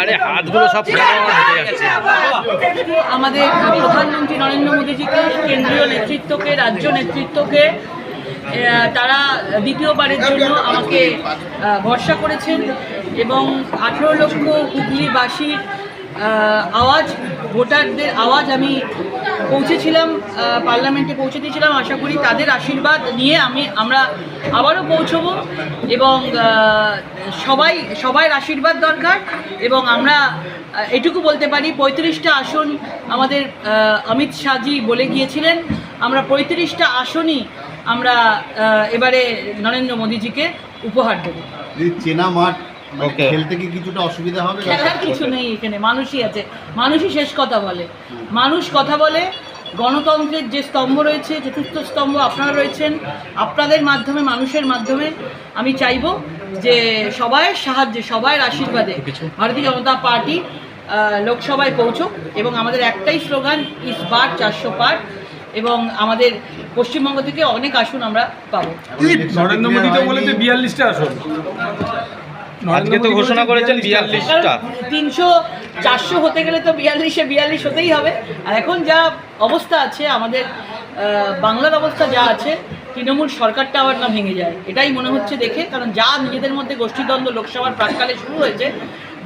আরে হাতগুলো সব আমাদের প্রধানমন্ত্রী নরেন্দ্র মোদীজিকে কেন্দ্রীয় নেতৃত্বকে রাজ্য নেতৃত্বকে তারা দ্বিতীয়বারের জন্য আমাকে ভরসা করেছেন। এবং আঠেরো লক্ষ হুগলিবাসীর আওয়াজ, ভোটারদের আওয়াজ আমি পৌঁছেছিলাম পার্লামেন্টে পৌঁছে দিয়েছিলাম। আশা করি তাদের আশীর্বাদ নিয়ে আমি, আমরা আবারও পৌঁছবো এবং সবাই সবাইয়ের আশীর্বাদ দরকার এবং আমরা এটুকু বলতে পারি, পঁয়ত্রিশটা আসন আমাদের অমিত শাহজি বলে গিয়েছিলেন। আমরা পঁয়ত্রিশটা আসনই আমরা এবারে নরেন্দ্র মোদীজিকে উপহার দেবো। চেনা মাঠ Okay. খেলতে কি কিছুটা অসুবিধা হবে? খেলার কিছু নেই এখানে মানুষই আছে। মানুষই শেষ কথা বলে। মানুষ কথা বলে গণতন্ত্রের যে স্তম্ভ রয়েছে চতুর্থ স্তম্ভ আপনারা রয়েছেন আপনাদের মাধ্যমে মানুষের মাধ্যমে আমি চাইব যে সবাইয়ের সাহায্যে সবাইয়ের আশীর্বাদে ভারতীয় জনতা পার্টি লোকসভায় পৌঁছুক এবং আমাদের একটাই স্লোগান ইস বার চারশো পার এবং আমাদের পশ্চিমবঙ্গ থেকে অনেক আসন আমরা পাবো। নরেন্দ্র মোদী তো বলেছে বিয়াল্লিশটা আসন। আজকে তো ঘোষণা করেছেন বিয়াল্লিশটা। তিনশো চারশো হতে গেলে তো বিয়াল্লিশে বিয়াল্লিশ হতেই হবে। আর এখন যা অবস্থা আছে আমাদের বাংলার অবস্থা যা আছে তৃণমূল সরকারটা আবার না ভেঙে যায়। এটাই মনে হচ্ছে দেখে কারণ যা নিজেদের মধ্যে গোষ্ঠীদ্বন্দ্ব লোকসভার প্রাককালে শুরু হয়েছে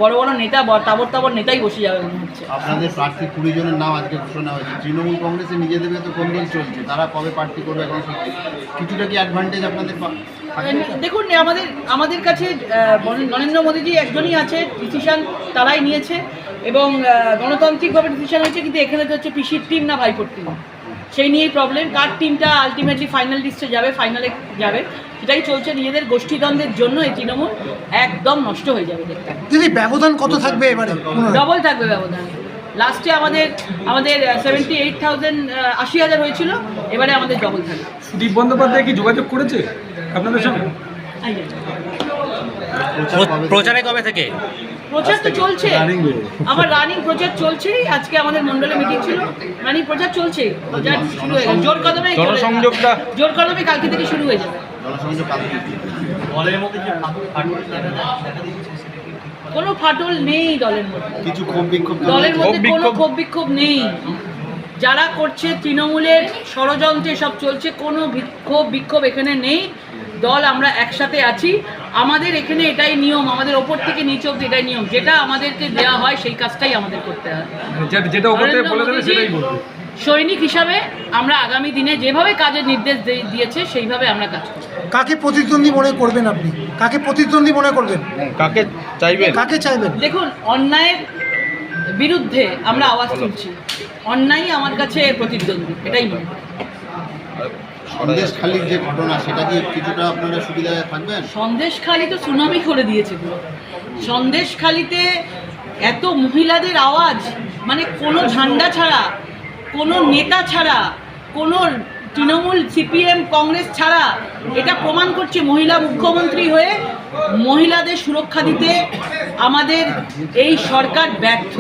বড় বড় নেতা তাবর তাবর নেতাই বসে যাবে মনে হচ্ছে। আপনাদের প্রার্থী কুড়ি জনের নাম আজকে ঘোষণা হয়েছে। তৃণমূল কংগ্রেসে নিজেদের তো কোন্দল চলছে? তারা কবে প্রার্থী করবে এখন কিছুটা কি অ্যাডভান্টেজ আপনাদের দেখুন আমাদের আমাদের কাছে নরেন্দ্র মোদীজি একজনই আছে ডিসিশন তারাই নিয়েছে এবং গণতান্ত্রিকভাবে ডিসিশন হয়েছে কিন্তু এখানে তো হচ্ছে পিসির টিম না ভাইপোর টিম সেই নিয়েই প্রবলেম কার টিমটা আলটিমেটলি ফাইনাল লিস্টে যাবে ফাইনালে যাবে সেটাই চলছে। নিজেদের গোষ্ঠীদ্বন্দ্বের জন্য এই তৃণমূল একদম নষ্ট হয়ে যাবে দেখতে। দিদি ব্যবধান কত থাকবে এবারে? ডবল থাকবে ব্যবধান। লাস্টে আমাদের আমাদের সেভেন্টি এইট থাউজেন্ড আশি হাজার হয়েছিল। এবারে আমাদের ডবল থাকবে। সুদীপ বন্দ্যোপাধ্যায় কি যোগাযোগ করেছে আপনাদের সঙ্গে। প্রচার কবে থেকে? প্রচার তো চলছে। আমার রানিং প্রচার চলছেই। আজকে আমাদের মন্ডলে মিটিং ছিল। রানিং প্রচার চলছে প্রচার শুরু হয়ে গেছে। জোর কদমে জনসংযোগটা- জোর কদমে কালকে থেকে শুরু হয়ে যাবে। জনসংযোগ কালকে কোনো ফাটল নেই দলের মধ্যে। কিছু ক্ষোভ বিক্ষোভ দলের মধ্যে কোনো ক্ষোভ বিক্ষোভ নেই। যারা করছে তৃণমূলের ষড়যন্ত্রে সব চলছে। কোনো বিক্ষোভ বিক্ষোভ এখানে নেই। দল আমরা একসাথে আছি। আমাদের এখানে এটাই নিয়ম আমাদের ওপর থেকে নিচ অব্দি এটাই নিয়ম। যেটা আমাদেরকে দেওয়া হয় সেই কাজটাই আমাদের করতে হয়। যেটা- যেটা ওপর থেকে বলে দেবে সেটাই মোদীজি সৈনিক হিসাবে আমরা আগামী দিনে যেভাবে কাজের নির্দেশ দিয়ে- দিয়েছে সেইভাবে আমরা কাজ করব। কাকে প্রতিদ্বন্দ্বী মনে করবেন আপনি? কাকে প্রতিদ্বন্দ্বী মনে করবেন? কাকে চাইবেন? কাকে চাইবেন? দেখুন অন্যায়ের বিরুদ্ধে আমরা আওয়াজ তুলছি। অন্যায় আমার কাছে প্রতিদ্বন্দ্বী এটাই মনে করি সন্দেশ খালির যে ঘটনা সেটা কি কিছুটা আপনারা সুবিধায় থাকবেন? সন্দেশখালি তো সুনামি করে দিয়েছে পুরো। সন্দেশখালিতে এত মহিলাদের আওয়াজ মানে কোনো ঝান্ডা ছাড়া কোনো নেতা ছাড়া কোনো তৃণমূল সিপিএম কংগ্রেস ছাড়া এটা প্রমাণ করছে মহিলা মুখ্যমন্ত্রী হয়ে মহিলাদের সুরক্ষা দিতে আমাদের এই সরকার ব্যর্থ।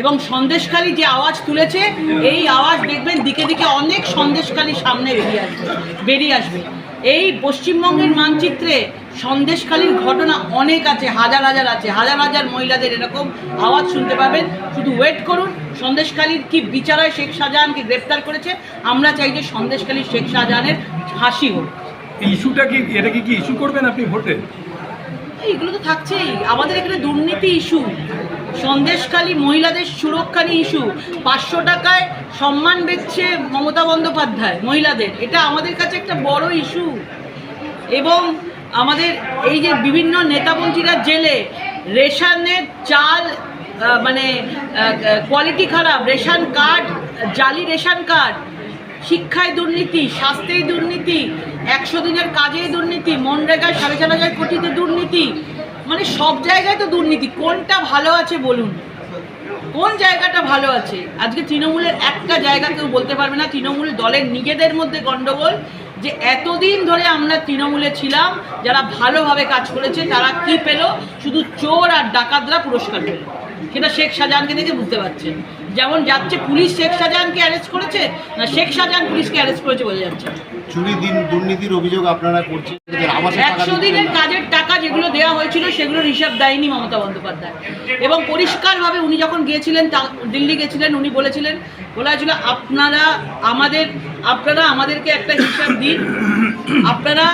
এবং সন্দেশখালী যে আওয়াজ তুলেছে, এই আওয়াজ দেখবেন দিকে দিকে অনেক সন্দেশখালী সামনে বেরিয়ে আসবে বেরিয়ে আসবে। এই পশ্চিমবঙ্গের মানচিত্রে সন্দেশখালীর ঘটনা অনেক আছে, হাজার হাজার আছে। হাজার হাজার মহিলাদের এরকম আওয়াজ শুনতে পাবেন। শুধু ওয়েট করুন, সন্দেশখালীর কি বিচারায় শেখ শাহজাহানকে গ্রেপ্তার করেছে? আমরা চাই যে সন্দেশখালীর শেখ শাহজাহানের ফাঁসি হোক। ইস্যুটা কি, এটা কি কি ইস্যু করবেন আপনি ভোটে? এইগুলো তো থাকছেই। আমাদের এখানে দুর্নীতি ইস্যু, সন্দেশখালী মহিলাদের সুরক্ষা নিয়ে ইস্যু, পাঁচশো টাকায় সম্মান বেচছে মমতা বন্দ্যোপাধ্যায় মহিলাদের। এটা আমাদের কাছে একটা বড় ইস্যু। এবং আমাদের এই যে বিভিন্ন নেতামন্ত্রীরা জেলে, রেশনের চাল মানে কোয়ালিটি খারাপ, রেশন কার্ড, জালি রেশন কার্ড শিক্ষায় দুর্নীতি স্বাস্থ্যেই দুর্নীতি, একশো দিনের কাজেই দুর্নীতি, মনরেগায় সাড়ে চার হাজার কোটিতে দুর্নীতি মানে সব জায়গায় তো দুর্নীতি। কোনটা ভালো আছে বলুন? কোন জায়গাটা ভালো আছে? আজকে তৃণমূলের একটা জায়গা কেউ বলতে পারবে না। তৃণমূল দলের নিজেদের মধ্যে গণ্ডগোল যে এতদিন ধরে আমরা তৃণমূলে ছিলাম, যারা ভালোভাবে কাজ করেছে, তারা কি পেল? শুধু চোর আর ডাকাতরা পুরস্কার পেল। সেটা শেখ শাহজাহানকে দেখে বুঝতে পারছেন। যেমন যাচ্ছে পুলিশ শেখ শাহজাহানকে অ্যারেস্ট করেছে না শেখ শাহজাহান পুলিশকে অ্যারেস্ট করেছে বোঝা যাচ্ছে। চুরি দিন দুর্নীতির অভিযোগ আপনারা করছেন। একশো দিনের কাজের টাকা যেগুলো দেওয়া হয়েছিল সেগুলোর হিসাব দেয়নি মমতা বন্দ্যোপাধ্যায়। এবং পরিষ্কারভাবে উনি যখন গিয়েছিলেন দিল্লি গেছিলেন উনি বলেছিলেন বলা হয়েছিল আপনারা আমাদের আপনারা আমাদেরকে একটা হিসাব দিন। আপনারা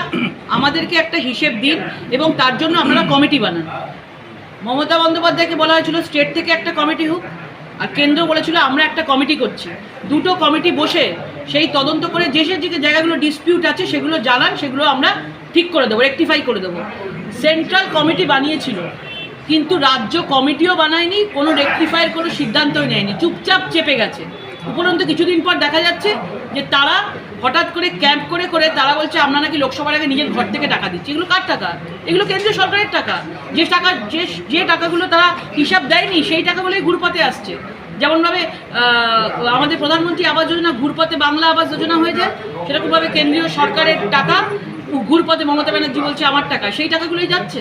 আমাদেরকে একটা হিসেব দিন এবং তার জন্য আপনারা কমিটি বানান। মমতা বন্দ্যোপাধ্যায়কে বলা হয়েছিল স্টেট থেকে একটা কমিটি হোক। আর কেন্দ্র বলেছিল, আমরা একটা কমিটি করছি। দুটো কমিটি বসে সেই তদন্ত করে যে সে যে জায়গাগুলো ডিসপিউট আছে, সেগুলো জানান, সেগুলো আমরা ঠিক করে দেবো রেকটিফাই করে দেবো। সেন্ট্রাল কমিটি বানিয়েছিল, কিন্তু রাজ্য কমিটিও বানায়নি, কোনো রেকটিফাইয়ের কোনো সিদ্ধান্তই নেয়নি। চুপচাপ চেপে গেছে। উপরন্তু কিছুদিন পর দেখা যাচ্ছে যে তারা হঠাৎ করে ক্যাম্প করে করে তারা বলছে, আমরা নাকি লোকসভার আগে নিজের ঘর থেকে টাকা দিচ্ছি। এগুলো কার টাকা? এগুলো কেন্দ্রীয় সরকারের টাকা। যে টাকা, যে যে টাকাগুলো তারা হিসাব দেয়নি, সেই টাকাগুলোই ঘুরপথে আসছে। যেমনভাবে আমাদের প্রধানমন্ত্রী আবাস যোজনা ঘুরপথে বাংলা আবাস যোজনা হয়ে যায়, সেরকমভাবে কেন্দ্রীয় সরকারের টাকা ঘুরপথে মমতা ব্যানার্জি বলছে, আমার টাকা। সেই টাকাগুলোই যাচ্ছে।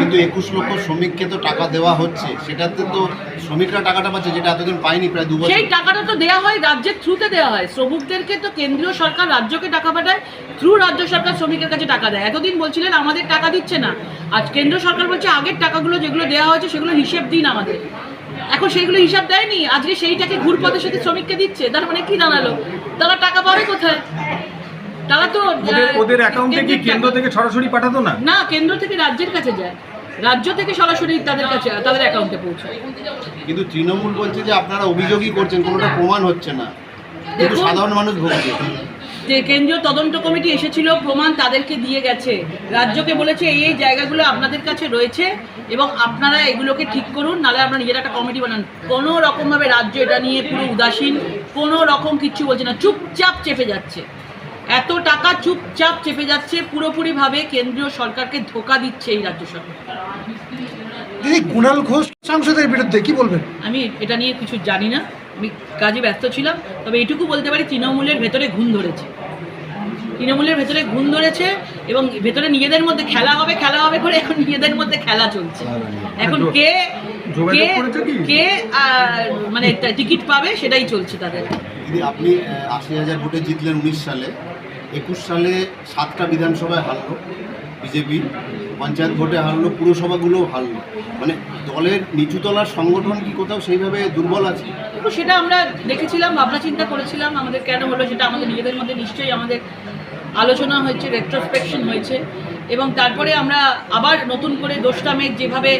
কিন্তু একুশ লক্ষ শ্রমিককে তো টাকা দেওয়া হচ্ছে। সেটাতে তো শ্রমিকরা টাকাটা পাচ্ছে, যেটা এতদিন পায়নি, প্রায় দু বছর। সেই টাকাটা তো দেওয়া হয়, রাজ্যের থ্রুতে দেওয়া হয়। শ্রমিকদেরকে তো কেন্দ্রীয় সরকার রাজ্যকে টাকা পাঠায় থ্রু রাজ্য সরকার শ্রমিকের কাছে টাকা দেয়। এতদিন বলছিলেন, আমাদের টাকা দিচ্ছে না। আজ কেন্দ্র সরকার বলছে, আগের টাকাগুলো যেগুলো দেওয়া হয়েছে, সেগুলো হিসেব দিন আমাদের। এখন সেইগুলো হিসাব দেয়নি, আজকে সেইটাকে ঘুরপথের সাথে শ্রমিককে দিচ্ছে। তার মানে কি দাঁড়াল? তারা টাকা পাবে কোথায়? তারা তো ওদের অ্যাকাউন্টে কি কেন্দ্র থেকে। সরাসরি পাঠাতো না? না কেন্দ্র থেকে রাজ্যের কাছে যায়। রাজ্য থেকে সরাসরি তাদের কাছে তাদের অ্যাকাউন্টে পৌঁছায়। কিন্তু তৃণমূল বলছে যে আপনারা অভিযোগই করছেন কোনোটা প্রমাণ হচ্ছে না। কিন্তু সাধারণ মানুষ ভুগছে যে কেন্দ্রীয় তদন্ত কমিটি এসেছিল প্রমাণ তাদেরকে দিয়ে গেছে। রাজ্যকে বলেছে এই এই জায়গাগুলো আপনাদের কাছে রয়েছে এবং আপনারা এগুলোকে ঠিক করুন নাহলে আপনারা নিজেরা একটা কমিটি বানান। কোনো রকমভাবে রাজ্য এটা নিয়ে পুরো উদাসীন কোনো রকম কিচ্ছু বলছে না চুপচাপ চেপে যাচ্ছে। এত টাকা চুপচাপ চেপে যাচ্ছে পুরোপুরিভাবে কেন্দ্রীয় সরকারকে ধোকা দিচ্ছে এই রাজ্য সরকার। দিদি কুণাল ঘোষ সাংসদের বিরুদ্ধে কি বলবেন? আমি এটা নিয়ে কিছু জানি না আমি কাজে ব্যস্ত ছিলাম তবে এইটুকু বলতে পারি তৃণমূলের ভেতরে ঘুম ধরেছে। তৃণমূলের ভেতরে ঘুম ধরেছে এবং ভেতরে নিজেদের মধ্যে খেলা হবে খেলা হবে করে এখন নিজেদের মধ্যে খেলা চলছে। এখন কে কে কে? মানে টিকিট পাবে সেটাই চলছে তাদের। আপনি আশি হাজার ভোটে জিতলেন উনিশ সালে। একুশ সালে সাতটা বিধানসভায় হারলো বিজেপি, পঞ্চায়েত ভোটে হারলো, পুরসভাগুলোও হারলো। মানে দলের নিচুতলার সংগঠন কি কোথাও সেইভাবে দুর্বল আছে? তো সেটা আমরা দেখেছিলাম, ভাবনা চিন্তা করেছিলাম, আমাদের কেন হলো সেটা আমাদের নিজেদের মধ্যে নিশ্চয়ই আমাদের আলোচনা হয়েছে রেট্রোস্পেকশন হয়েছে। এবং তারপরে আমরা আবার নতুন করে দোষটামের যেভাবে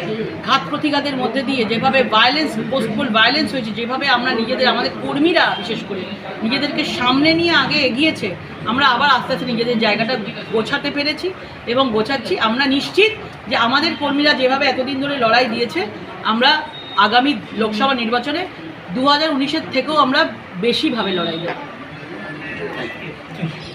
ঘাত প্রতিঘাতের মধ্যে দিয়ে, যেভাবে ভায়োলেন্স পোস্টফুল ভায়োলেন্স হয়েছে, যেভাবে আমরা নিজেদের, আমাদের কর্মীরা বিশেষ করে নিজেদেরকে সামনে নিয়ে আগে এগিয়েছে, আমরা আবার আস্তে আস্তে নিজেদের জায়গাটা গোছাতে পেরেছি এবং গোছাচ্ছি। আমরা নিশ্চিত যে আমাদের কর্মীরা যেভাবে এতদিন ধরে লড়াই দিয়েছে, আমরা আগামী লোকসভা নির্বাচনে দু হাজার উনিশের থেকেও আমরা বেশিভাবে লড়াই দেব